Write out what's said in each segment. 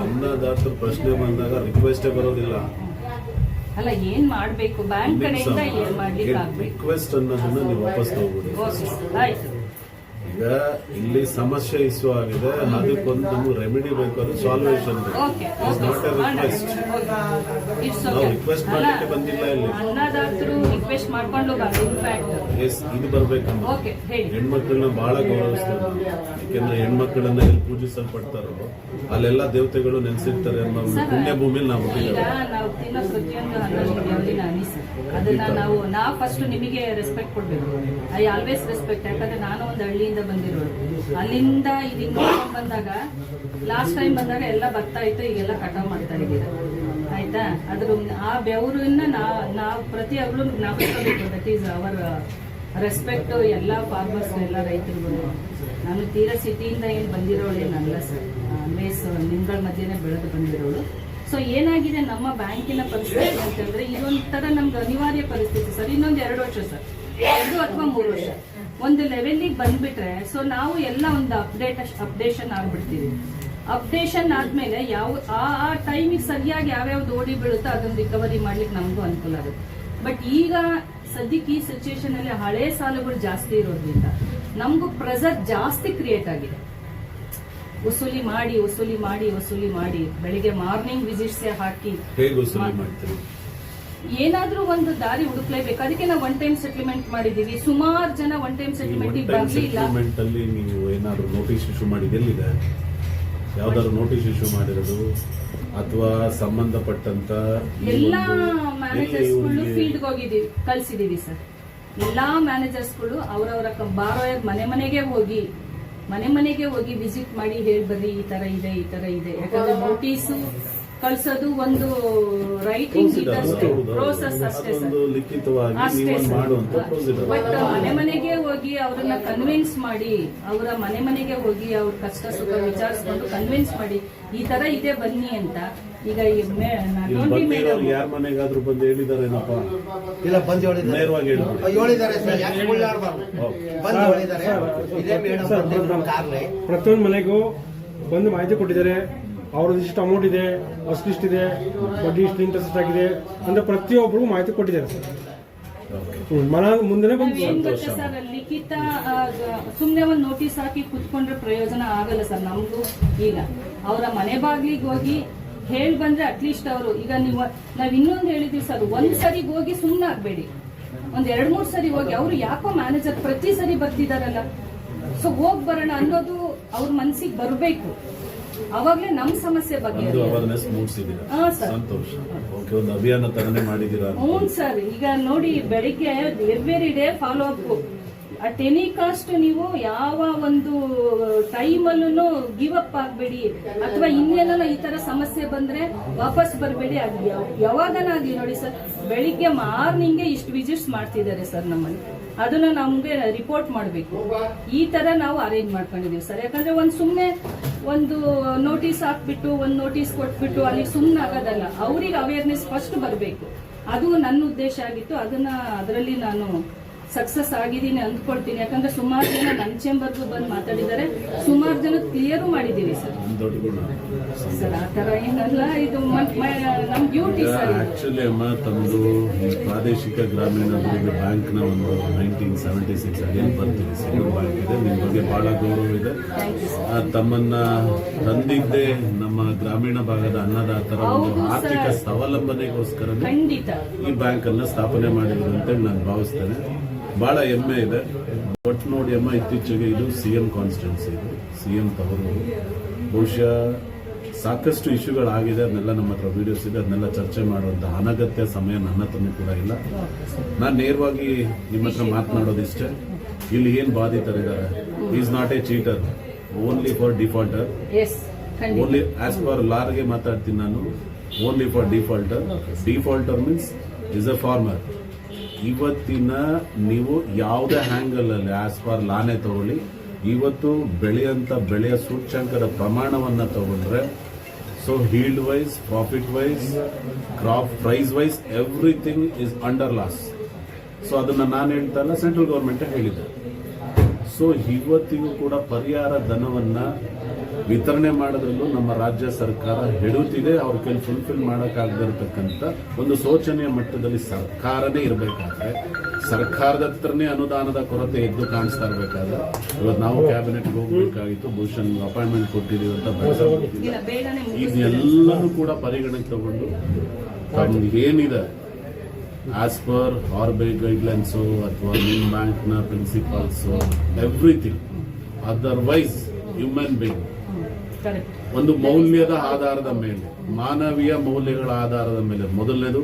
ಅನ್ನದಾತರ ಪ್ರಶ್ನೆ ಬಂದಾಗ ರಿಕ್ವೆಸ್ಟೇ ಬರೋದಿಲ್ಲ. ಅಲ್ಲ ಏನ್ ಮಾಡ್ಬೇಕು? ಬ್ಯಾಂಕ್ ಕಡೆಯಿಂದ ಏನ್ ಮಾಡ್ಲಿಕ್ಕೆ ರಿಕ್ವೆಸ್ಟ್ ಅನ್ನೋದನ್ನ ನೀವು ವಾಪಸ್ ತಗೋಬಿಡಿ. ಈಗ ಇಲ್ಲಿ ಸಮಸ್ಯೆ ಇಶ್ಯೂ ಆಗಿದೆ. ಅದಕ್ಕೊಂದು ನಮ್ಗೆ ರೆಮಿಡಿ ಬೇಕು ಅದು ಸಾಲ್ವೇಷನ್ ನಾಟ್ ಎ ರಿಕ್ವೆಸ್ಟ್ ನಾವು request ಮಾಡ್ಲಿಕ್ಕೆ ಬಂದಿಲ್ಲ ಇಲ್ಲಿ. ರಿಕ್ವೆಸ್ಟ್ ಮಾಡ್ಕೊಂಡು ಎಸ್ ಇದು ಹೇಳಿ. ಹೆಣ್ಮಕ್ಳನ್ನ ಬಹಳ ಗೌರವಿಸ್ತಾರೆ. ಯಾಕೆಂದ್ರೆ ಹೆಣ್ಮಕ್ಳನ್ನ ಎಲ್ಲಿ ಪೂಜಿಸಲ್ಪಡ್ತಾರೋ ಅಲ್ಲೆಲ್ಲ ದೇವತೆಗಳು ನೆನೆಸಿರ್ತಾರೆ ಅನ್ನೋ ಪುಣ್ಯ ಭೂಮಿಲಿ ನಾವು ನಾವು ತಿನ್ನೋ ಪ್ರತಿಯೊಂದು ದೇವರಿನ ಅನಿಸು ಅದನ್ನ ನಾವು ನಾವು ಫಸ್ಟ್ ನಿಮಗೆ ರೆಸ್ಪೆಕ್ಟ್ ಕೊಡ್ಬೇಕು ಐ ಆಲ್ವೇಸ್ ರೆಸ್ಪೆಕ್ಟ್ ಯಾಕಂದ್ರೆ ನಾನು ಒಂದು ಹಳ್ಳಿಯಿಂದ ಬಂದಿರೋದು ಅಲ್ಲಿಂದ ಇದನ್ನ ಬಂದಾಗ ಲಾಸ್ಟ್ ಟೈಮ್ ಬಂದಾಗ ಎಲ್ಲ ಬರ್ತಾ ಇತ್ತು ಈಗೆಲ್ಲ ಕಟಾವ್ ಮಾಡ್ತಾ ಇದ್ದೀರಾ ಆಯ್ತಾ ಅದ್ರ ಆ ಬೆವರನ್ನ ನಾವು ನಾವು ಪ್ರತಿ ಅವರು ನಾವು ದಟ್ ಈಸ್ ಅವರ್ ರೆಸ್ಪೆಕ್ಟ್ ಎಲ್ಲ ಫಾರ್ಮರ್ಸ್ ಎಲ್ಲ ರೈತರಿಗೂ ನಾನು ತೀರಾ ಸಿಟಿಯಿಂದ ಏನು ಬಂದಿರೋಳು ಏನಲ್ಲ ಸರ್. ಆಲ್ವೇಸ್ ನಿಮ್ಗಳ ಮಧ್ಯೆನೇ ಬೆಳೆದು ಬಂದಿರೋಳು. ಸೊ ಏನಾಗಿದೆ ನಮ್ಮ ಬ್ಯಾಂಕಿನ ಪರಿಸ್ಥಿತಿ ಅಂತಂದ್ರೆ ಇದೊಂಥರ ನಮ್ಗೆ ಅನಿವಾರ್ಯ ಪರಿಸ್ಥಿತಿ ಸರ್. ಇನ್ನೊಂದು ಎರಡು ವರ್ಷ ಸರ್. ಎರಡು ಅಥವಾ ಮೂರು ವರ್ಷ. ಒಂದು ಲೆವೆಲಿಗೆ ಬಂದ್ಬಿಟ್ರೆ ಸೊ ನಾವು ಎಲ್ಲ ಒಂದು ಅಪ್ಡೇಟ್ ಅಪ್ಡೇಷನ್ ಆಗ್ಬಿಡ್ತೀವಿ. ಅಪ್ಡೇಷನ್ ಆದ್ಮೇಲೆ ಯಾವ, ಆ ಆ ಟೈಮಿಗೆ ಸರಿಯಾಗಿ ಯಾವ್ಯಾವ್ದು ಓಡಿ ಬೀಳುತ್ತೋ ಅದನ್ನ ರಿಕವರಿ ಮಾಡ್ಲಿಕ್ಕೆ ನಮಗೂ ಅನುಕೂಲ ಆಗುತ್ತೆ. ಬಟ್ ಈಗ ಸದ್ಯಕ್ಕೆ ಈ ಸಿಚುವೇಶನ್ ಅಲ್ಲಿ ಹಳೆ ಸಾಲಗಳು ಜಾಸ್ತಿ ಇರೋದ್ರಿಂದ ನಮಗೂ ಪ್ರೆಸರ್ ಜಾಸ್ತಿ ಕ್ರಿಯೇಟ್ ಆಗಿದೆ. ವಸೂಲಿ ಮಾಡಿ ವಸೂಲಿ ಮಾಡಿ ವಸೂಲಿ ಮಾಡಿ. ಬೆಳಿಗ್ಗೆ ಮಾರ್ನಿಂಗ್ ವಿಸಿಟ್ಸ್ ಹಾಕಿ. ಏನಾದ್ರೂ ಒಂದು ದಾರಿ ಹುಡುಕ್ಲೇಬೇಕು. ಅದಕ್ಕೆ ನಾವು ಒನ್ ಟೈಮ್ ಸೆಟ್ಲ್ಮೆಂಟ್ ಮಾಡಿದೀವಿ ಸುಮಾರು ಜನ ಒನ್ ಟೈಮ್ ಸೆಟ್ಲ್ಮೆಂಟ್ ಸೆಟ್ಲ್ಮೆಂಟ್ ಅಲ್ಲಿ ನೀವು ಏನಾದ್ರು ನೋಟಿಸ್ ಇಶ್ಯೂ ಮಾಡಿದ ಎಲ್ಲಿದೆ ಯಾವ್ದಾದ್ರು ನೋಟಿಸ್ ಇಶ್ಯೂ ಮಾಡಿರೋದು? ಅಥವಾ ಸಂಬಂಧಪಟ್ಟಂತ ಎಲ್ಲಾ ಮ್ಯಾನೇಜರ್ಸ್ ಫೀಲ್ಡ್ ಹೋಗಿದೀವಿ ಕಲ್ಸಿದೀವಿ ಸರ್ ಎಲ್ಲಾ ಮ್ಯಾನೇಜರ್ಸ್ಗಳು ಅವರವರ ಬಾರೋಯರ್ ಮನೆ ಮನೆಗೆ ಹೋಗಿ, ಮನೆ ಮನೆಗೆ ಹೋಗಿ ವಿಸಿಟ್ ಮಾಡಿ ಹೇಳಿ ಈ ತರ ಇದೆ, ಈ ತರ ಇದೆ. ಯಾಕಂದ್ರೆ ನೋಟಿಸ್ ಕಳ್ಸೋದು ಒಂದು ರೈಟಿಂಗ್ ಇದಷ್ಟೇ. ಪ್ರೋಸೆಸ್ ಅಷ್ಟೇ ಸರ್. ಅಷ್ಟೇ ಬಟ್ ಮನೆ ಮನೆಗೆ ಹೋಗಿ ಅವ್ರನ್ನ ಕನ್ವಿನ್ಸ್ ಮಾಡಿ ಅವರ ಮನೆ ಮನೆಗೆ ಹೋಗಿ ಅವ್ರ ಕಷ್ಟ ಸುಖ ವಿಚಾರಿಸ್ಕೊಂಡು ಕನ್ವಿನ್ಸ್ ಮಾಡಿ ಈ ತರ ಇದೆ ಬನ್ನಿ ಅಂತ. ಈಗ ಯಾರ ಮನೆಗಾದ್ರೂ ಬಂದು ಹೇಳಿದಾರೇನಪ್ಪ? ಇಲ್ಲ ಬಂದು ನೇರವಾಗಿ ಹೇಳಿದ್ದಾರೆ ಪ್ರತಿಯೊಂದು ಮನೆಗೂ ಬಂದು ಮಾಹಿತಿ ಕೊಟ್ಟಿದ್ದಾರೆ. ಅವ್ರದ್ದು ಇಷ್ಟು ಅಮೌಂಟ್ ಇದೆ ಅಷ್ಟು ಇದೆ ಬಡ್ಡಿ ಇಷ್ಟು ಇಂಟ್ರೆಸ್ಟ್ ಆಗಿದೆ ಅಂದ್ರೆ ಪ್ರತಿಯೊಬ್ಬರು ಮಾಹಿತಿ ಕೊಟ್ಟಿದ್ದಾರೆ ಸರ್. ಮನ ಮುಂದೆ ಬಂದು ಸರ್. ಲಿಖಿತ ಸುಮ್ಮನೆ ಒಂದು ಸುಮ್ನೆ ಒಂದ್ ನೋಟಿಸ್ ಹಾಕಿ ಕುತ್ಕೊಂಡ್ರೆ ಪ್ರಯೋಜನ ಆಗಲ್ಲ ಸರ್ ನಮ್ದು ಈಗ. ಅವರ ಮನೆ ಬಾಗಿಲಿಗೆ ಹೋಗಿ ಹೇಳಿ ಬಂದ್ರೆ ಅಟ್ಲೀಸ್ಟ್ ಅವರು ಈಗ ನೀವು ನಾವ್ ಇನ್ನೊಂದು ಹೇಳಿದ್ವಿ ಸರ್ ಒಂದ್ ಸರಿ ಹೋಗಿ ಸುಮ್ನೆ ಆಗ್ಬೇಡಿ. ಒಂದ್ ಎರಡ್ ಮೂರ್ ಸರಿ ಹೋಗಿ ಅವ್ರು ಯಾಕೋ ಮ್ಯಾನೇಜರ್ ಪ್ರತಿ ಸರಿ ಬರ್ತಿದಾರಲ್ಲ. ಸೊ ಹೋಗ್ ಬರೋಣ ಅನ್ನೋದು ಅವ್ರ ಮನ್ಸಿಗೆ ಬರ್ಬೇಕು. ಅವಾಗ್ಲೇ ನಮ್ ಸಮಸ್ಯೆ ಬಗ್ಗೆ ಒಂದು ಅವೇರ್ನೆಸ್ ಮೂಡಿಸಿದ್ದೀರಾ ಹಾ, ಸರ್. ಸಂತೋಷ. ಓಕೆ ಒಂದು ಅಭಿಯಾನ ತರನೇ ಮಾಡಿದ್ದೀರಾ ಹ್ಞೂ ಸರ್. ಈಗ ನೋಡಿ ಬೆಳಿಗ್ಗೆ every day follow up at any cost ನೀವು ಯಾವ ಒಂದು ಟೈಮಲ್ಲೂ ಗಿವ್ ಅಪ್ ಆಗಬೇಡಿ. ಅಥವಾ ಇನ್ನೇನೋ ಈ ತರ ಸಮಸ್ಯೆ ಬಂದ್ರೆ ವಾಪಸ್ ಬರಬೇಡಿ. ಅದು ಯಾವಾಗನ ನೋಡಿ ಸರ್. ಬೆಳಿಗ್ಗೆ ಮಾರ್ನಿಂಗ್ ಇಷ್ಟು ವಿಸಿಟ್ಸ್ ಮಾಡ್ತಿದ್ದಾರೆ ಸರ್ ನಮ್ಮಲ್ಲಿ. ಅದನ್ನ ನಮ್ಗೆ ರಿಪೋರ್ಟ್ ಮಾಡಬೇಕು. ಈ ತರ ನಾವು ಅರೇಂಜ್ ಮಾಡ್ಕೊಂಡಿದೀವಿ ಸರ್. ಯಾಕಂದ್ರೆ ಒಂದ್ ಸುಮ್ಮನೆ ಒಂದು ನೋಟಿಸ್ ಹಾಕ್ಬಿಟ್ಟು, ಒಂದ್ ನೋಟಿಸ್ ಕೊಟ್ಬಿಟ್ಟು ಅಲ್ಲಿ ಸುಮ್ಮನೆ ಆಗೋದಲ್ಲ. ಅವ್ರಿಗೆ ಅವೇರ್ನೆಸ್ ಫಸ್ಟ್ ಬರಬೇಕು. ಅದು ನನ್ನ ಉದ್ದೇಶ ಆಗಿತ್ತು. ಅದನ್ನ ಅದರಲ್ಲಿ ನಾನು ಸಕ್ಸಸ್ ಆಗಿದ್ದೀನಿ ಅಂದ್ಕೊಳ್ತೀನಿ. ಯಾಕಂದ್ರೆ ಸುಮಾರು ಜನ ನನ್ನ ಚೇಂಬರ್ಗೂ ಬಂದು ಮಾತಾಡಿದ್ದಾರೆ. ಸುಮಾರು ಜನ ಕ್ಲಿಯರು ಮಾಡಿದ್ದೀವಿ ಸರ್. ಸರ್ ಆ ತರ ಏನಲ್ಲ ಇದು ನಮ್ಮ ಡ್ಯೂಟಿ ಸರ್. ಆಕ್ಚುಲಿ ಅಮ್ಮ ತಮ್ಮದು ಪ್ರಾದೇಶಿಕ ಗ್ರಾಮೀಣ ಅಭಿವೃದ್ಧಿ ಬ್ಯಾಂಕ್ನ ಒಂದು ನೈನ್ಟೀನ್ ಸೆವೆಂಟಿ ಸಿಕ್ಸ್ ಅಗೇನ್ ಬರ್ತೀವಿ ಸಿಂಗಲ್ ಬ್ಯಾಂಕ್ ಇದೆ. ನಿಮ್ಮ ಬಗ್ಗೆ ಬಹಳ ಗೌರವ ಇದೆ. ತಮ್ಮನ್ನ ತಂದಿದ್ದೇ ನಮ್ಮ ಗ್ರಾಮೀಣ ಭಾಗದ ಅನ್ನದಾತರ ಒಂದು ಆರ್ಥಿಕ. ಸ್ವಾವಲಂಬನೆಗೋಸ್ಕರ ಖಂಡಿತ. ಈ ಬ್ಯಾಂಕ್ ಅನ್ನ ಸ್ಥಾಪನೆ ಮಾಡಿದ್ರು ಅಂತೇಳಿ ನಾನು ಭಾವಿಸ್ತೇನೆ. ಬಹಳ ಹೆಮ್ಮೆ ಇದೆ. ಬಟ್ ನೋಡಿ ಅಮ್ಮ ಇತ್ತೀಚೆಗೆ ಇದು ಸಿ ಎಂ ಕಾನ್ಸ್ಟಿಟ್ಯೂನ್ಸಿ ಇದು. ಸಿ ಎಂ ತವರು. ಬಹುಶಃ ಸಾಕಷ್ಟು ಇಶ್ಯೂಗಳಾಗಿದೆ ಅದನ್ನೆಲ್ಲ ನಮ್ಮ ಹತ್ರ ವಿಡಿಯೋಸ್ ಇದೆ. ಅದನ್ನೆಲ್ಲ ಚರ್ಚೆ ಮಾಡುವಂಥ ಅನಗತ್ಯ ಸಮಯ ನನ್ನ ಹತ್ರನೂ ಕೂಡ ಇಲ್ಲ. ನಾನು ನೇರವಾಗಿ ನಿಮ್ಮ ಹತ್ರ ಮಾತನಾಡೋದಿಷ್ಟೇ. ಇಲ್ಲಿ ಏನ್ ಬಾಧಿತರಿದ್ದಾರೆ? Is not a cheater only for defaulter only as for large ಮಾತಾಡ್ತೀನಿ ನಾನು. Only for defaulter defaulter means is uh farmer ಇವತ್ತಿನ ನೀವು ಯಾವುದೇ ಹ್ಯಾಂಗಲ್ ಅಲ್ಲಿ ಆಸ್ ಪರ್ ಲಾನೆ ತಗೊಳ್ಳಿ. ಇವತ್ತು ಬೆಳೆಯಂತ ಬೆಳೆಯ ಸೂಚ್ಯಂಕದ ಪ್ರಮಾಣವನ್ನ ತಗೊಂಡ್ರೆ so yield wise profit wise crop price wise everything is under loss so ಅದನ್ನ ನಾನು ಹೇಳ್ತಾ ಇಲ್ಲ ಸೆಂಟ್ರಲ್ ಗೌರ್ಮೆಂಟ್ ಹೇಳಿದೆ ಸೊ ಇವತ್ತಿಗೂ ಕೂಡ ಪರಿಹಾರ ಧನವನ್ನ ವಿತರಣೆ ಮಾಡೋದ್ರಲ್ಲೂ ನಮ್ಮ ರಾಜ್ಯ ಸರ್ಕಾರ ಹೆಡುತ್ತಿದೆ ಅವ್ರ ಕೈಲಿ ಫುಲ್ಫಿಲ್ ಮಾಡೋಕ್ಕಾಗದಿರ್ತಕ್ಕಂಥ ಒಂದು ಶೋಚನೆಯ ಮಟ್ಟದಲ್ಲಿ ಸರ್ಕಾರನೇ ಇರಬೇಕಾದ್ರೆ ಸರ್ಕಾರದ ಹತ್ರನೇ ಅನುದಾನದ ಕೊರತೆ ಎದ್ದು ಕಾಣಿಸ್ತಾ ಇರಬೇಕಾದ್ರೆ ಇವತ್ತು ನಾವು ಕ್ಯಾಬಿನೆಟ್ಗೆ ಹೋಗ್ಬೇಕಾಗಿತ್ತು ಭೂಷಣ್ ಅಪಾಯಿಂಟ್ಮೆಂಟ್ ಕೊಟ್ಟಿದ್ದೀವಿ ಅಂತ ಇದೆಲ್ಲನೂ ಕೂಡ ಪರಿಗಣನೆ ತಗೊಂಡು ಏನಿದೆ as per R B I guidelines ಅಥವಾ ನಿಮ್ಮ ಬ್ಯಾಂಕ್ನ principles everything otherwise human being correct ಒಂದು ಮೌಲ್ಯದ ಆಧಾರದ ಮೇಲೆ, ಮಾನವೀಯ ಮೌಲ್ಯಗಳ ಆಧಾರದ ಮೇಲೆ ಮೊದಲನೇದು,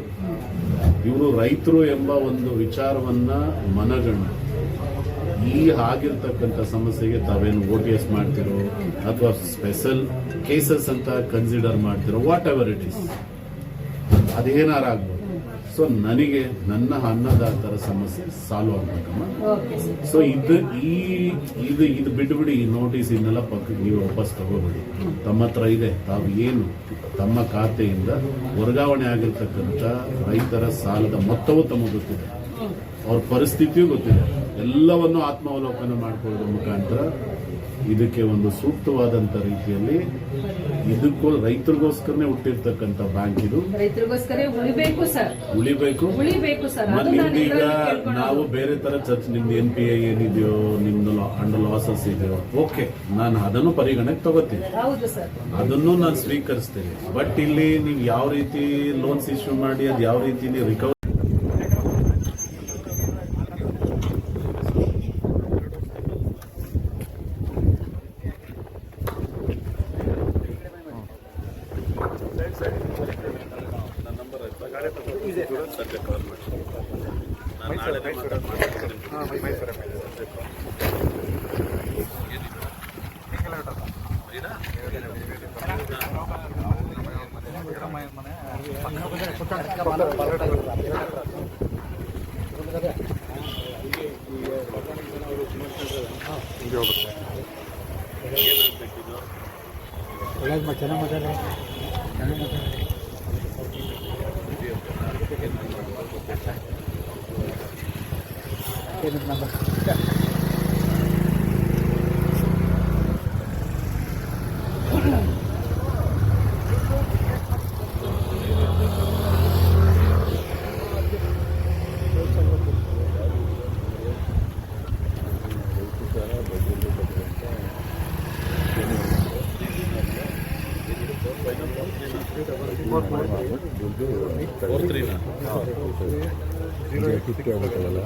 ಇವರು ರೈತರು ಎಂಬ ಒಂದು ವಿಚಾರವನ್ನ ಮನಗಂಡು. ಈ ಆಗಿರ್ತಕ್ಕಂಥ ಸಮಸ್ಯೆಗೆ ತಾವೇನು ಓ ಟಿ ಎಸ್ ಮಾಡ್ತಿರೋ ಅಥವಾ ಸ್ಪೆಷಲ್ ಕೇಸಸ್ ಅಂತ ಕನ್ಸಿಡರ್ ಮಾಡ್ತಿರೋ ವಾಟ್ ಎವರ್ ಇಟ್ ಇಸ್ ಅದೇನಾರ ಆಗ್ಬೋದು ಸೊ ನನಗೆ ನನ್ನ ಅನ್ನದಾತರ ಸಮಸ್ಯೆ ಸಾಲ್ವ್ ಆಗ್ಬೇಕಮ್ಮ. ಸೊ ಇದು ಈ ಇದು ಇದು ಬಿಟ್ಬಿಡಿ ಈ ನೋಟಿಸ್ ಇನ್ನೆಲ್ಲ ಪಕ್ಕ ನೀವು ವಾಪಸ್ ತಗೋಬಿಡಿ. ತಮ್ಮ ಹತ್ರ ಇದೆ ತಾವು ಏನು ತಮ್ಮ ಖಾತೆಯಿಂದ ವರ್ಗಾವಣೆ ಆಗಿರ್ತಕ್ಕಂಥ ರೈತರ ಸಾಲದ ಮೊತ್ತವೂ ತಮಗೆ ಗೊತ್ತಿದೆ. ಅವ್ರ ಪರಿಸ್ಥಿತಿಯೂ ಗೊತ್ತಿದೆ. ಎಲ್ಲವನ್ನು ಆತ್ಮಾವಲೋಕನ ಮಾಡಿಕೊಳ್ಳೋದ್ರ ಮುಖಾಂತರ ಇದಕ್ಕೆ ಒಂದು ಸೂಕ್ತವಾದಂತ ರೀತಿಯಲ್ಲಿ ಇದಕ್ಕೂ ರೈತರಿಗೋಸ್ಕರನೇ ಹುಟ್ಟಿರ್ತಕ್ಕಂತ ಬ್ಯಾಂಕ್ ಇದು. ಉಳಿಬೇಕು ಈಗ ನಾವು ಬೇರೆ ತರ ಚರ್ಚ್ ನಿಮ್ದು ಎನ್ ಪಿ ಐ ಏನಿದೆಯೋ ನಿಮ್ದು ಅಂಡರ್ ಲಾಸಸ್ ಇದೆಯೋ ಓಕೆ ನಾನು ಅದನ್ನು ಪರಿಗಣನೆ ತಗೋತೀನಿ. ಅದನ್ನು ನಾನು ಸ್ವೀಕರಿಸ್ತೇನೆ. ಬಟ್ ಇಲ್ಲಿ ನೀವು ಯಾವ ರೀತಿ ಲೋನ್ಸ್ ಇಶ್ಯೂ ಮಾಡಿ ಅದು ಯಾವ ರೀತಿ ನೀವು ರಿಕವರ್ ಮಾಡಬೇಕು ಚೆನ್ನಾಗಿ ಚೆನ್ನಾಗಿ ಮಾತಾಡ ಚೆನ್ನಾಗಿ ಮಾತಾಡ ಕಿತ್ತು ಹೋಗ್ಬೇಕಲ್ಲ